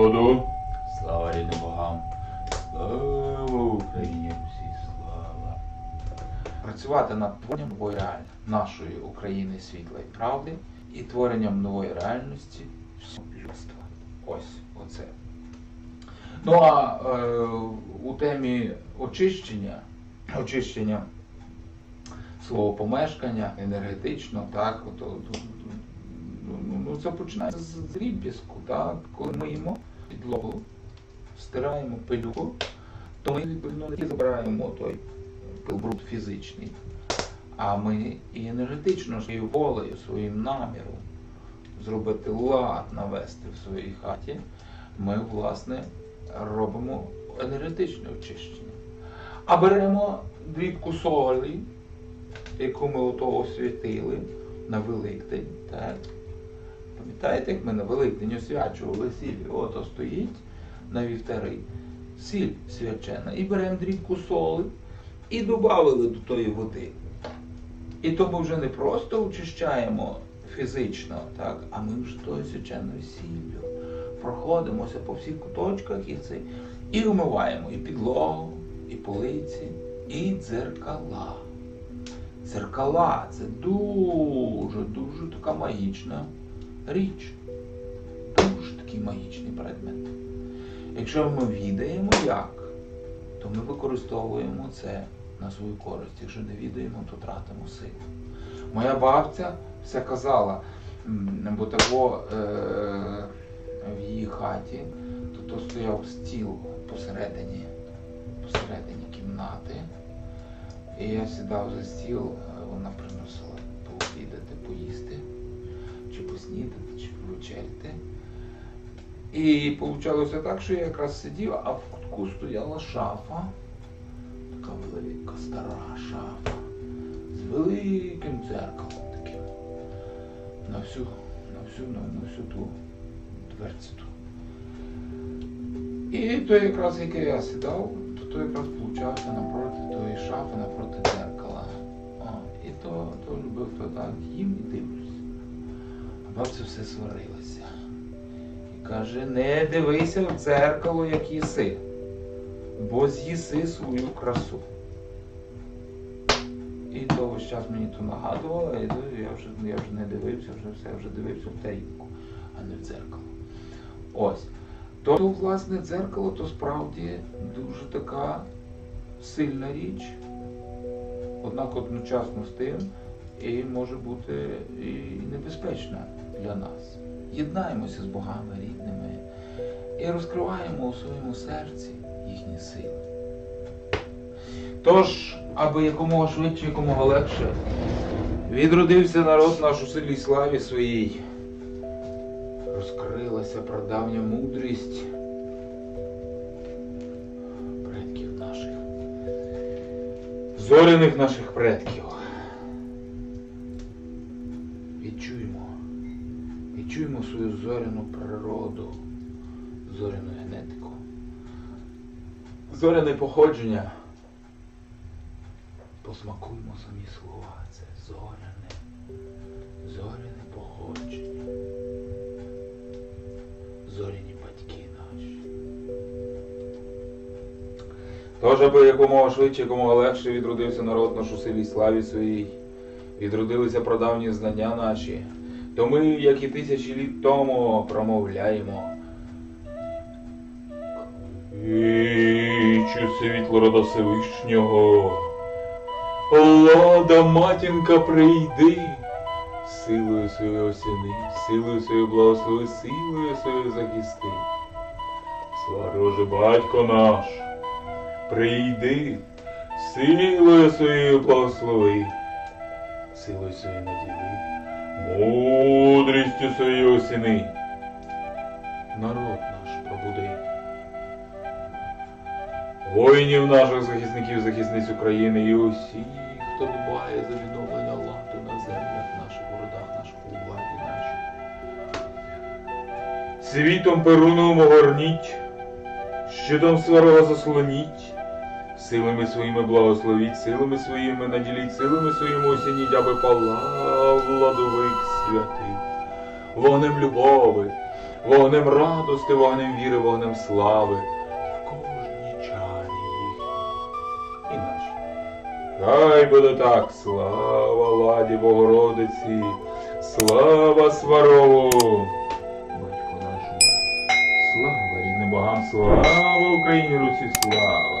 народу. Слава рідним богам. Слава Україні, всі слава. Працювати над творенням нової реальності нашої України світлої правди і творенням нової реальності всього людства. Ось оце. Ну а е, у темі очищення, очищення свого помешкання енергетично, так, от, от, от, ну, ну, це починається з ріб'язку, так, коли ми їмо підлогу, стираємо пилюку, то ми відповідно не забираємо той пилбруд фізичний, а ми і енергетично своєю волею, своїм наміром зробити лад, навести в своїй хаті, ми, власне, робимо енергетичне очищення. А беремо дрібку солі, яку ми ото освятили на Великдень. Так? Пам'ятаєте, як ми на Великдень освячували сіль? Ото стоїть на вівтари. Сіль свячена. І беремо дрібку соли і додали до тої води. І то ми вже не просто очищаємо фізично, так, а ми вже тою свяченою сіллю проходимося по всіх куточках і це, і вмиваємо і підлогу, і полиці, і дзеркала. Дзеркала це дуже, дуже така магічна річ. Дуже такий магічний предмет. Якщо ми відаємо як, то ми використовуємо це на свою користь. Якщо не відаємо, то тратимо силу. Моя бабця все казала, бо того е, в її хаті, то, то стояв стіл посередині, посередині кімнати. І я сідав за стіл, е, вона приносила пообідати, поїсти, чи поснідати, чи повечеряти. І вийшло так, що я якраз сидів, а в кутку стояла шафа, така велика стара шафа, з великим дзеркалом таким. На всю, на всю, на, на всю ту дверцяту. І то якраз, яке я сідав, то, то якраз получався напроти тої шафи, напроти дзеркала. О, і то, то любив то так їм і дивлюсь. Бабця все сварилася. І каже, не дивися в дзеркало, як їси, бо з'їси свою красу. І то весь час мені то нагадувало, і я вже, я вже не дивився, вже все, я вже дивився в тарілку, а не в дзеркало. Ось. То, власне, дзеркало то справді дуже така сильна річ, однак одночасно з тим і може бути і небезпечна для нас. Єднаємося з богами рідними і розкриваємо у своєму серці їхні сили. Тож, аби якомога швидше, якомога легше відродився народ наш у силі славі своїй, розкрилася прадавня мудрість зоряних наших предків. Відчуємо свою зоряну природу, зоряну генетику, зоряне походження. Посмакуємо самі слова. Це зоряне, зоряне походження. Зоряні батьки наші. Тож, аби якомога швидше, якомога легше відродився народ наш у силі славі своїй, відродилися прадавні знання наші, то ми, як і тисячі літ тому, промовляємо. Вічу світло рода Всевишнього. Лада, матінка, прийди, силою своєю осіни, силою своєю благослови, силою своєю захисти. Свароже батько наш, прийди, силою своєю благослови, силою своєю наділи, мудрістю своєю осіни. Народ наш пробуди. Воїнів наших захисників, захисниць України і усіх, хто дбає за відновлення ладу на землях наших, городах наших, владі нашій. Світом перуном огорніть, щитом сварога заслоніть, силами своїми благословіть, силами своїми наділіть, силами своїми осініть, аби палав владовик святий, вогнем любови, вогнем радости, вогнем віри, вогнем слави, в кожній їхній. І наш. Хай буде так, слава ладі Богородиці, слава Сварову, батьку нашому, слава рідним богам, слава Україні, Руці, слава!